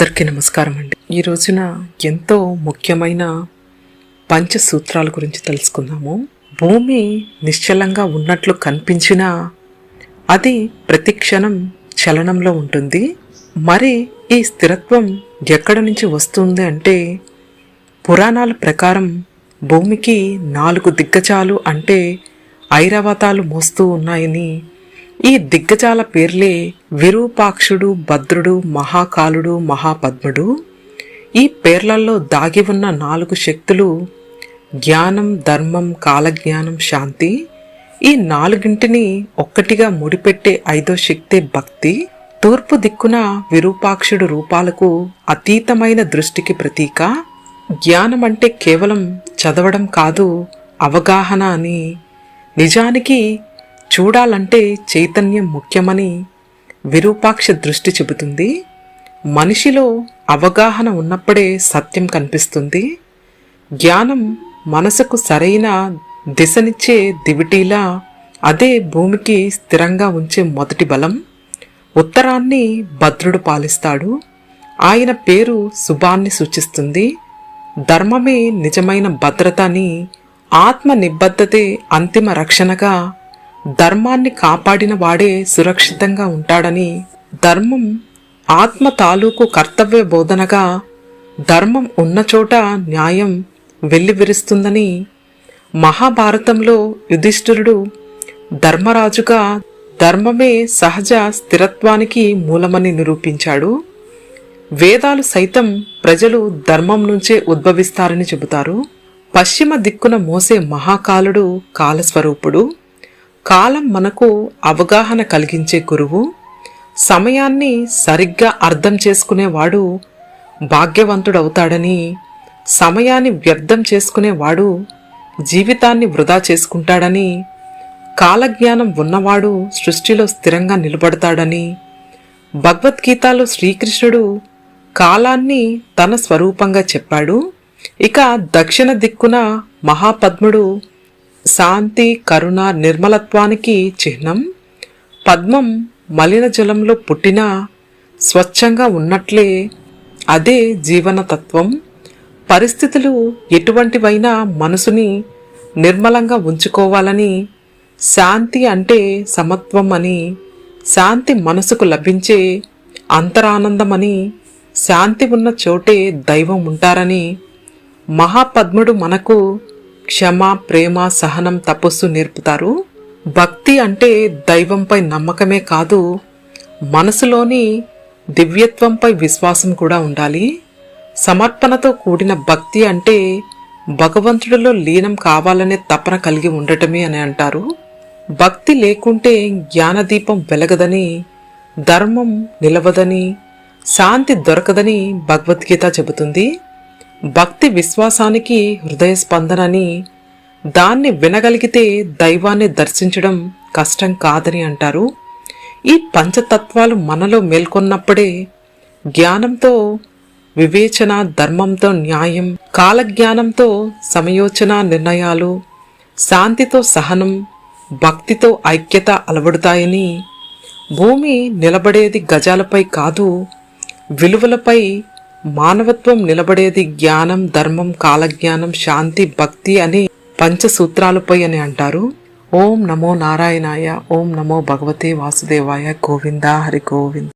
అందరికీ నమస్కారం అండి. ఈ రోజున ఎంతో ముఖ్యమైన పంచసూత్రాల గురించి తెలుసుకుందాము. భూమి నిశ్చలంగా ఉన్నట్లు కనిపించినా అది ప్రతి క్షణం చలనంలో ఉంటుంది. మరి ఈ స్థిరత్వం ఎక్కడ నుంచి వస్తుంది అంటే పురాణాల ప్రకారం భూమికి నాలుగు దిగ్గజాలు అంటే ఐరావతాలు మోస్తూ ఉన్నాయని ఈ దిగ్గజాల పేర్లే విరూపాక్షుడు భద్రుడు మహాకాలుడు మహాపద్ముడు. ఈ పేర్లలో దాగి ఉన్న నాలుగు శక్తులు జ్ఞానం ధర్మం కాలజ్ఞానం శాంతి. ఈ నాలుగింటిని ఒక్కటిగా ముడిపెట్టే ఐదో శక్తి భక్తి. తూర్పు దిక్కున విరూపాక్షుడు రూపాలకు అతీతమైన దృష్టికి ప్రతీక. జ్ఞానం అంటే కేవలం చదవడం కాదు అవగాహన అని నిజానికి చూడాలంటే చైతన్యం ముఖ్యమని విరూపాక్ష దృష్టి చెబుతుంది. మనిషిలో అవగాహన ఉన్నప్పుడే సత్యం కనిపిస్తుంది. జ్ఞానం మనసుకు సరైన దిశనిచ్చే దివిటీలా అదే భూమికి స్థిరంగా ఉంచే మొదటి బలం. ఉత్తరాన్ని భద్రుడు పాలిస్తాడు. ఆయన పేరు శుభాన్ని సూచిస్తుంది. ధర్మమే నిజమైన భద్రత అని ఆత్మ నిబద్ధతే అంతిమ రక్షణగా ధర్మాన్ని కాపాడిన వాడే సురక్షితంగా ఉంటాడని ధర్మం ఆత్మ తాలూకు కర్తవ్య బోధనగా ధర్మం ఉన్న చోట న్యాయం వెల్లివిరుస్తుందని మహాభారతంలో యుధిష్ఠిరుడు ధర్మరాజుగా ధర్మమే సహజ స్థిరత్వానికి మూలమని నిరూపించాడు. వేదాలు సైతం ప్రజలు ధర్మం నుంచే ఉద్భవిస్తారని చెబుతారు. పశ్చిమ దిక్కున మోసే మహాకాలుడు కాలస్వరూపుడు. కాలం మనకు అవగాహన కలిగించే గురువు సమయాన్ని సరిగ్గా అర్థం చేసుకునేవాడు భాగ్యవంతుడవుతాడని సమయాన్ని వ్యర్థం చేసుకునేవాడు జీవితాన్ని వృధా చేసుకుంటాడని కాలజ్ఞానం ఉన్నవాడు సృష్టిలో స్థిరంగా నిలబడతాడని భగవద్గీతలో శ్రీకృష్ణుడు కాలాన్ని తన స్వరూపంగా చెప్పాడు. ఇక దక్షిణ దిక్కున మహాపద్ముడు శాంతి కరుణ నిర్మలత్వానికి చిహ్నం. పద్మం మలిన జలంలో పుట్టిన స్వచ్ఛంగా ఉన్నట్లే అదే జీవనతత్వం. పరిస్థితులు ఎటువంటివైనా మనసుని నిర్మలంగా ఉంచుకోవాలని శాంతి అంటే సమత్వం అని శాంతి మనసుకు లభించే అంతరానందమని శాంతి ఉన్న చోటే దైవం ఉంటారని మహాపద్ముడు మనకు క్షమ ప్రేమ సహనం తపస్సు నేర్పుతారు. భక్తి అంటే దైవంపై నమ్మకమే కాదు మనసులోని దివ్యత్వంపై విశ్వాసం కూడా ఉండాలి. సమర్పణతో కూడిన భక్తి అంటే భగవంతుడిలో లీనం కావాలనే తపన కలిగి ఉండటమే అని అంటారు. భక్తి లేకుంటే జ్ఞానదీపం వెలగదని ధర్మం నిలవదని శాంతి దొరకదని భగవద్గీత చెబుతుంది. భక్తి విశ్వాసానికి హృదయ స్పందనని దాన్ని వినగలిగితే దైవాన్ని దర్శించడం కష్టం కాదని అంటారు. ఈ పంచతత్వాలు మనలో మేల్కొన్నప్పుడే జ్ఞానంతో వివేచన ధర్మంతో న్యాయం కాలజ్ఞానంతో సమయోచన నిర్ణయాలు శాంతితో సహనం భక్తితో ఐక్యత అలవడుతాయని భూమి నిలబడేది గజాలపై కాదు విలువలపై మానవత్వం నిలబడేది జ్ఞానం ధర్మం కాలజ్ఞానం శాంతి భక్తి అని పంచసూత్రాలపై అని అంటారు. ఓం నమో నారాయణాయ ఓం నమో భగవతే వాసుదేవాయ గోవిందా హరి గోవింద్.